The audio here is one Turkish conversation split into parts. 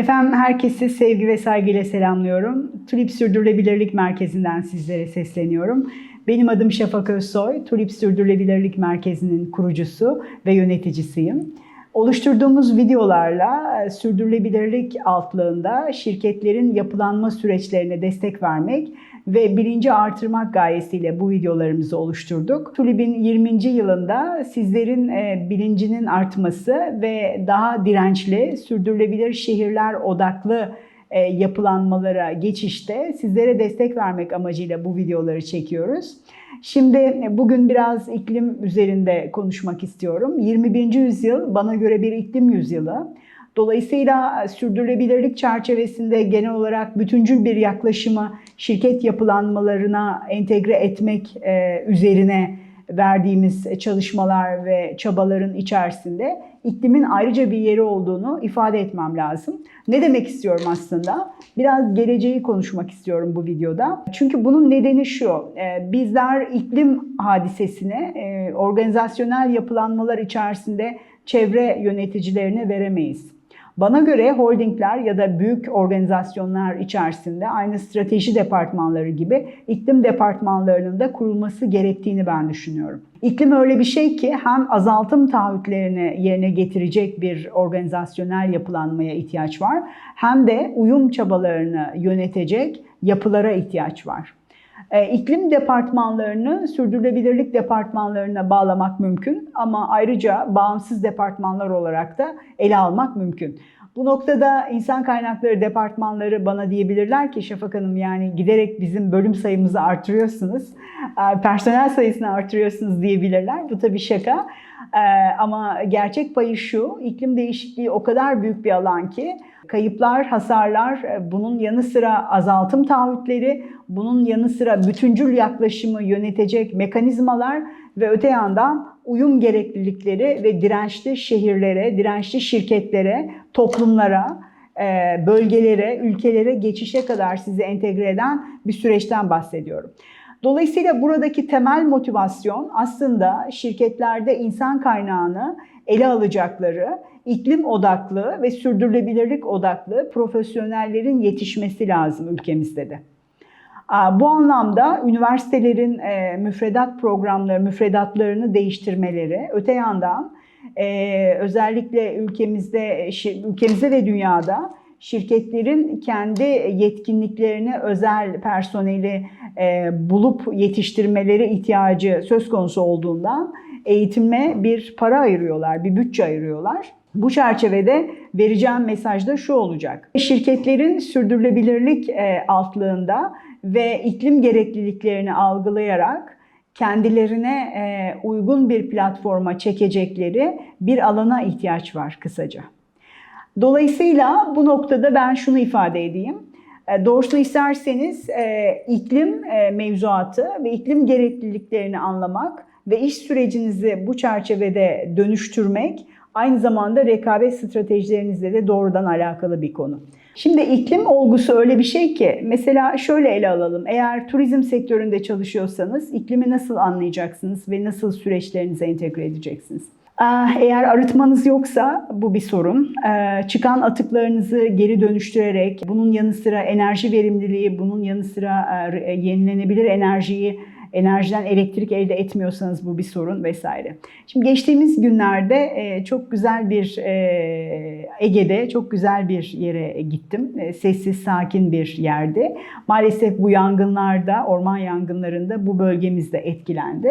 Efendim herkesi sevgi ve saygıyla selamlıyorum. Tulip Sürdürülebilirlik Merkezi'nden sizlere sesleniyorum. Benim adım Şafak Özsoy, Tulip Sürdürülebilirlik Merkezi'nin kurucusu ve yöneticisiyim. Oluşturduğumuz videolarla e, sürdürülebilirlik altlığında şirketlerin yapılanma süreçlerine destek vermek ve bilinci artırmak gayesiyle bu videolarımızı oluşturduk. Tulib'in 20. yılında sizlerin e, bilincinin artması ve daha dirençli, sürdürülebilir şehirler odaklı e, yapılanmalara geçişte sizlere destek vermek amacıyla bu videoları çekiyoruz. Şimdi bugün biraz iklim üzerinde konuşmak istiyorum. 21. yüzyıl bana göre bir iklim yüzyılı. Dolayısıyla sürdürülebilirlik çerçevesinde genel olarak bütüncül bir yaklaşımı şirket yapılanmalarına entegre etmek e, üzerine verdiğimiz çalışmalar ve çabaların içerisinde iklimin ayrıca bir yeri olduğunu ifade etmem lazım. Ne demek istiyorum aslında? Biraz geleceği konuşmak istiyorum bu videoda. Çünkü bunun nedeni şu, e, bizler iklim hadisesine e, organizasyonel yapılanmalar içerisinde çevre yöneticilerine veremeyiz. Bana göre holdingler ya da büyük organizasyonlar içerisinde aynı strateji departmanları gibi iklim departmanlarının da kurulması gerektiğini ben düşünüyorum. İklim öyle bir şey ki hem azaltım taahhütlerini yerine getirecek bir organizasyonel yapılanmaya ihtiyaç var hem de uyum çabalarını yönetecek yapılara ihtiyaç var. İklim departmanlarını sürdürülebilirlik departmanlarına bağlamak mümkün ama ayrıca bağımsız departmanlar olarak da ele almak mümkün. Bu noktada insan kaynakları departmanları bana diyebilirler ki Şafak Hanım yani giderek bizim bölüm sayımızı artırıyorsunuz, personel sayısını artırıyorsunuz diyebilirler. Bu tabii şaka. Ama gerçek payı şu, iklim değişikliği o kadar büyük bir alan ki kayıplar, hasarlar, bunun yanı sıra azaltım taahhütleri, bunun yanı sıra bütüncül yaklaşımı yönetecek mekanizmalar ve öte yandan uyum gereklilikleri ve dirençli şehirlere, dirençli şirketlere, toplumlara, bölgelere, ülkelere geçişe kadar sizi entegre eden bir süreçten bahsediyorum. Dolayısıyla buradaki temel motivasyon aslında şirketlerde insan kaynağını ele alacakları iklim odaklı ve sürdürülebilirlik odaklı profesyonellerin yetişmesi lazım ülkemizde de. Bu anlamda üniversitelerin e, müfredat programları, müfredatlarını değiştirmeleri, öte yandan e, özellikle ülkemizde, ülkemizde ve dünyada şirketlerin kendi yetkinliklerini özel personeli e, bulup yetiştirmeleri ihtiyacı söz konusu olduğundan eğitime bir para ayırıyorlar, bir bütçe ayırıyorlar. Bu çerçevede vereceğim mesaj da şu olacak. Şirketlerin sürdürülebilirlik altlığında ve iklim gerekliliklerini algılayarak kendilerine e, uygun bir platforma çekecekleri bir alana ihtiyaç var kısaca. Dolayısıyla bu noktada ben şunu ifade edeyim. E, doğrusunu isterseniz e, iklim mevzuatı ve iklim gerekliliklerini anlamak ve iş sürecinizi bu çerçevede dönüştürmek aynı zamanda rekabet stratejilerinizle de doğrudan alakalı bir konu. Şimdi iklim olgusu öyle bir şey ki mesela şöyle ele alalım. Eğer turizm sektöründe çalışıyorsanız iklimi nasıl anlayacaksınız ve nasıl süreçlerinize entegre edeceksiniz? Eğer arıtmanız yoksa bu bir sorun. Çıkan atıklarınızı geri dönüştürerek bunun yanı sıra enerji verimliliği, bunun yanı sıra yenilenebilir enerjiyi enerjiden elektrik elde etmiyorsanız bu bir sorun vesaire. Şimdi geçtiğimiz günlerde çok güzel bir Ege'de çok güzel bir yere gittim. Sessiz, sakin bir yerde. Maalesef bu yangınlarda, orman yangınlarında bu bölgemizde etkilendi.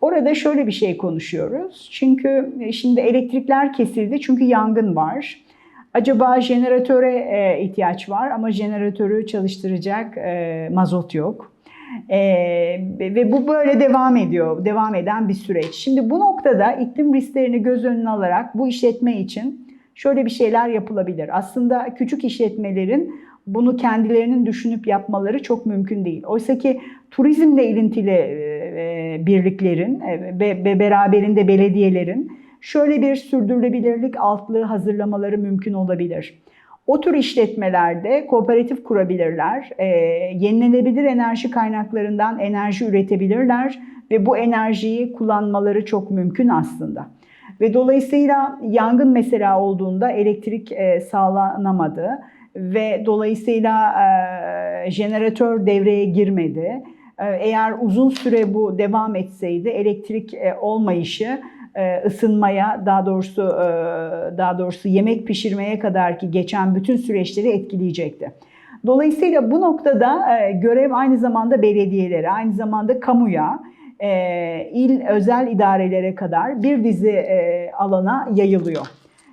Orada şöyle bir şey konuşuyoruz. Çünkü şimdi elektrikler kesildi çünkü yangın var. Acaba jeneratöre ihtiyaç var ama jeneratörü çalıştıracak mazot yok. Ee, ve bu böyle devam ediyor, devam eden bir süreç. Şimdi bu noktada iklim risklerini göz önüne alarak bu işletme için şöyle bir şeyler yapılabilir. Aslında küçük işletmelerin bunu kendilerinin düşünüp yapmaları çok mümkün değil. Oysa ki turizmle ilintili birliklerin ve beraberinde belediyelerin şöyle bir sürdürülebilirlik altlığı hazırlamaları mümkün olabilir. O tür işletmelerde kooperatif kurabilirler, e, yenilenebilir enerji kaynaklarından enerji üretebilirler ve bu enerjiyi kullanmaları çok mümkün aslında. Ve dolayısıyla yangın mesela olduğunda elektrik e, sağlanamadı ve dolayısıyla e, jeneratör devreye girmedi. E, eğer uzun süre bu devam etseydi elektrik e, olmayışı ısınmaya daha doğrusu e, daha doğrusu yemek pişirmeye kadar ki geçen bütün süreçleri etkileyecekti. Dolayısıyla bu noktada e, görev aynı zamanda belediyelere, aynı zamanda kamuya, e, il özel idarelere kadar bir dizi e, alana yayılıyor.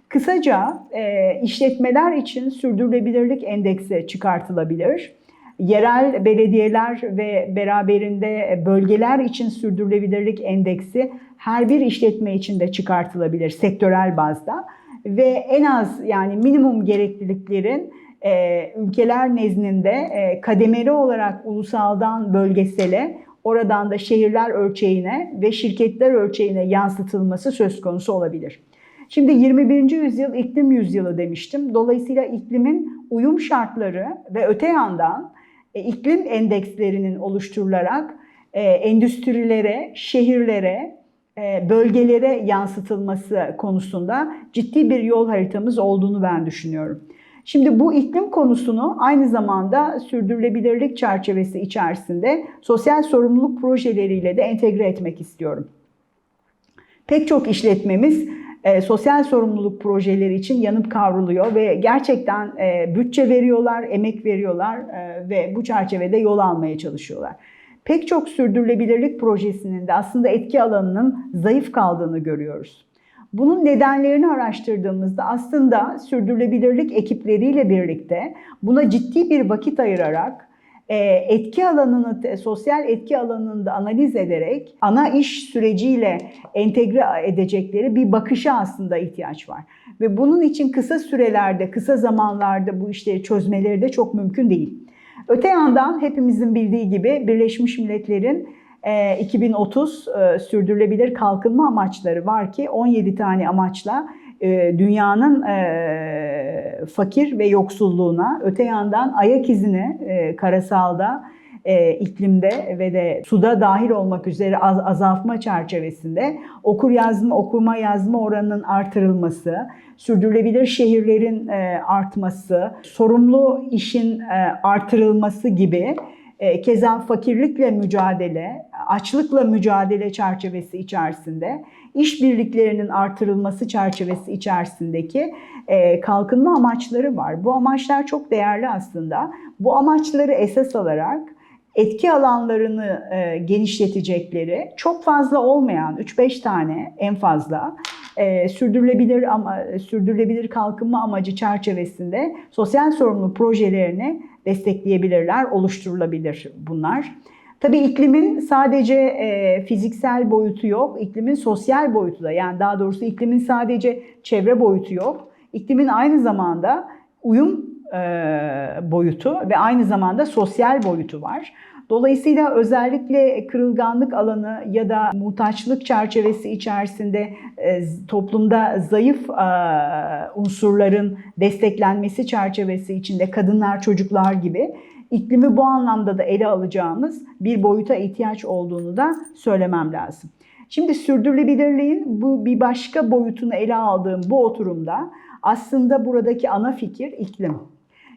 Kısaca e, işletmeler için sürdürülebilirlik endeksi çıkartılabilir. Yerel belediyeler ve beraberinde bölgeler için sürdürülebilirlik endeksi her bir işletme için de çıkartılabilir sektörel bazda ve en az yani minimum gerekliliklerin e, ülkeler nezdinde e, kademeli olarak ulusaldan bölgesele, oradan da şehirler ölçeğine ve şirketler ölçeğine yansıtılması söz konusu olabilir. Şimdi 21. yüzyıl iklim yüzyılı demiştim. Dolayısıyla iklimin uyum şartları ve öte yandan e, iklim endekslerinin oluşturularak e, endüstrilere, şehirlere, bölgelere yansıtılması konusunda ciddi bir yol haritamız olduğunu ben düşünüyorum. Şimdi bu iklim konusunu aynı zamanda sürdürülebilirlik çerçevesi içerisinde sosyal sorumluluk projeleriyle de entegre etmek istiyorum. Pek çok işletmemiz e, sosyal sorumluluk projeleri için yanıp kavruluyor ve gerçekten e, bütçe veriyorlar, emek veriyorlar e, ve bu çerçevede yol almaya çalışıyorlar. Pek çok sürdürülebilirlik projesinin de aslında etki alanının zayıf kaldığını görüyoruz. Bunun nedenlerini araştırdığımızda aslında sürdürülebilirlik ekipleriyle birlikte buna ciddi bir vakit ayırarak e, etki alanını, sosyal etki alanını da analiz ederek ana iş süreciyle entegre edecekleri bir bakışa aslında ihtiyaç var. Ve bunun için kısa sürelerde, kısa zamanlarda bu işleri çözmeleri de çok mümkün değil. Öte yandan hepimizin bildiği gibi Birleşmiş Milletler'in 2030 e, sürdürülebilir kalkınma amaçları var ki 17 tane amaçla e, dünyanın e, fakir ve yoksulluğuna, öte yandan ayak izini karasalda, iklimde ve de suda dahil olmak üzere azaltma çerçevesinde okur yazma, okuma yazma oranının artırılması, sürdürülebilir şehirlerin artması, sorumlu işin artırılması gibi e, keza fakirlikle mücadele, açlıkla mücadele çerçevesi içerisinde, işbirliklerinin artırılması çerçevesi içerisindeki e, kalkınma amaçları var. Bu amaçlar çok değerli aslında. Bu amaçları esas alarak etki alanlarını e, genişletecekleri, çok fazla olmayan 3-5 tane en fazla sürdürülebilir ama sürdürülebilir kalkınma amacı çerçevesinde sosyal sorumluluk projelerini destekleyebilirler, oluşturulabilir bunlar. Tabii iklimin sadece e, fiziksel boyutu yok, iklimin sosyal boyutu da yani daha doğrusu iklimin sadece çevre boyutu yok. İklimin aynı zamanda uyum e, boyutu ve aynı zamanda sosyal boyutu var. Dolayısıyla özellikle kırılganlık alanı ya da muhtaçlık çerçevesi içerisinde e, toplumda zayıf e, unsurların desteklenmesi çerçevesi içinde kadınlar, çocuklar gibi iklimi bu anlamda da ele alacağımız bir boyuta ihtiyaç olduğunu da söylemem lazım. Şimdi sürdürülebilirliğin bu bir başka boyutunu ele aldığım bu oturumda aslında buradaki ana fikir iklim.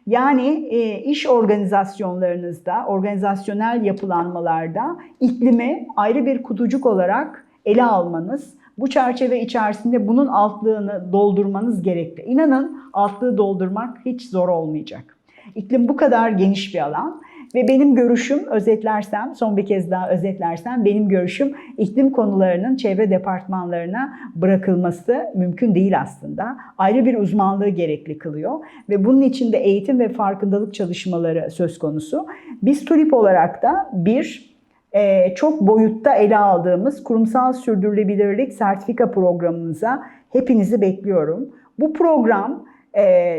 Yani e, iş organizasyonlarınızda, organizasyonel yapılanmalarda iklimi ayrı bir kutucuk olarak ele almanız, bu çerçeve içerisinde bunun altlığını doldurmanız gerekli. İnanın altlığı doldurmak hiç zor olmayacak. İklim bu kadar geniş bir alan ve benim görüşüm özetlersem, son bir kez daha özetlersem benim görüşüm iklim konularının çevre departmanlarına bırakılması mümkün değil aslında. Ayrı bir uzmanlığı gerekli kılıyor ve bunun için de eğitim ve farkındalık çalışmaları söz konusu. Biz TULIP olarak da bir e, çok boyutta ele aldığımız kurumsal sürdürülebilirlik sertifika programımıza hepinizi bekliyorum. Bu program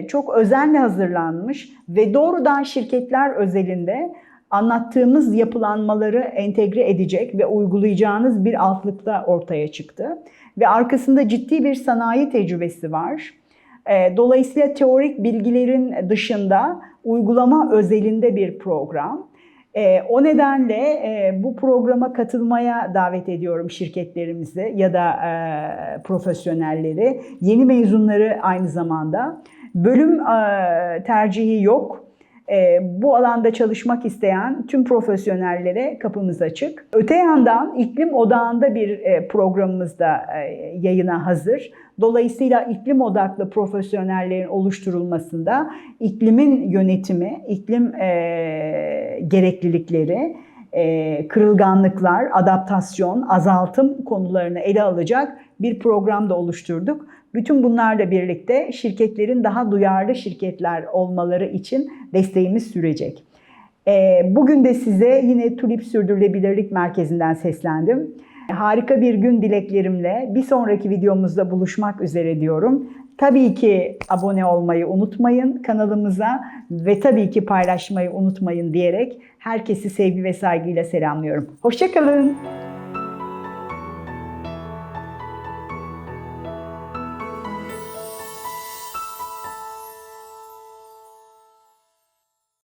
çok özenle hazırlanmış ve doğrudan şirketler özelinde anlattığımız yapılanmaları entegre edecek ve uygulayacağınız bir altlıkta ortaya çıktı. Ve arkasında ciddi bir sanayi tecrübesi var. E, dolayısıyla teorik bilgilerin dışında uygulama özelinde bir program. E, o nedenle e, bu programa katılmaya davet ediyorum şirketlerimizi ya da e, profesyonelleri. Yeni mezunları aynı zamanda. Bölüm e, tercihi yok. E, bu alanda çalışmak isteyen tüm profesyonellere kapımız açık. Öte yandan iklim odağında bir e, programımız da e, yayına hazır. Dolayısıyla iklim odaklı profesyonellerin oluşturulmasında iklimin yönetimi, iklim e, gereklilikleri, e, kırılganlıklar, adaptasyon, azaltım konularını ele alacak bir program da oluşturduk. Bütün bunlarla birlikte şirketlerin daha duyarlı şirketler olmaları için desteğimiz sürecek. E, bugün de size yine Tulip Sürdürülebilirlik Merkezi'nden seslendim. Harika bir gün dileklerimle bir sonraki videomuzda buluşmak üzere diyorum. Tabii ki abone olmayı unutmayın kanalımıza ve tabii ki paylaşmayı unutmayın diyerek herkesi sevgi ve saygıyla selamlıyorum. Hoşçakalın.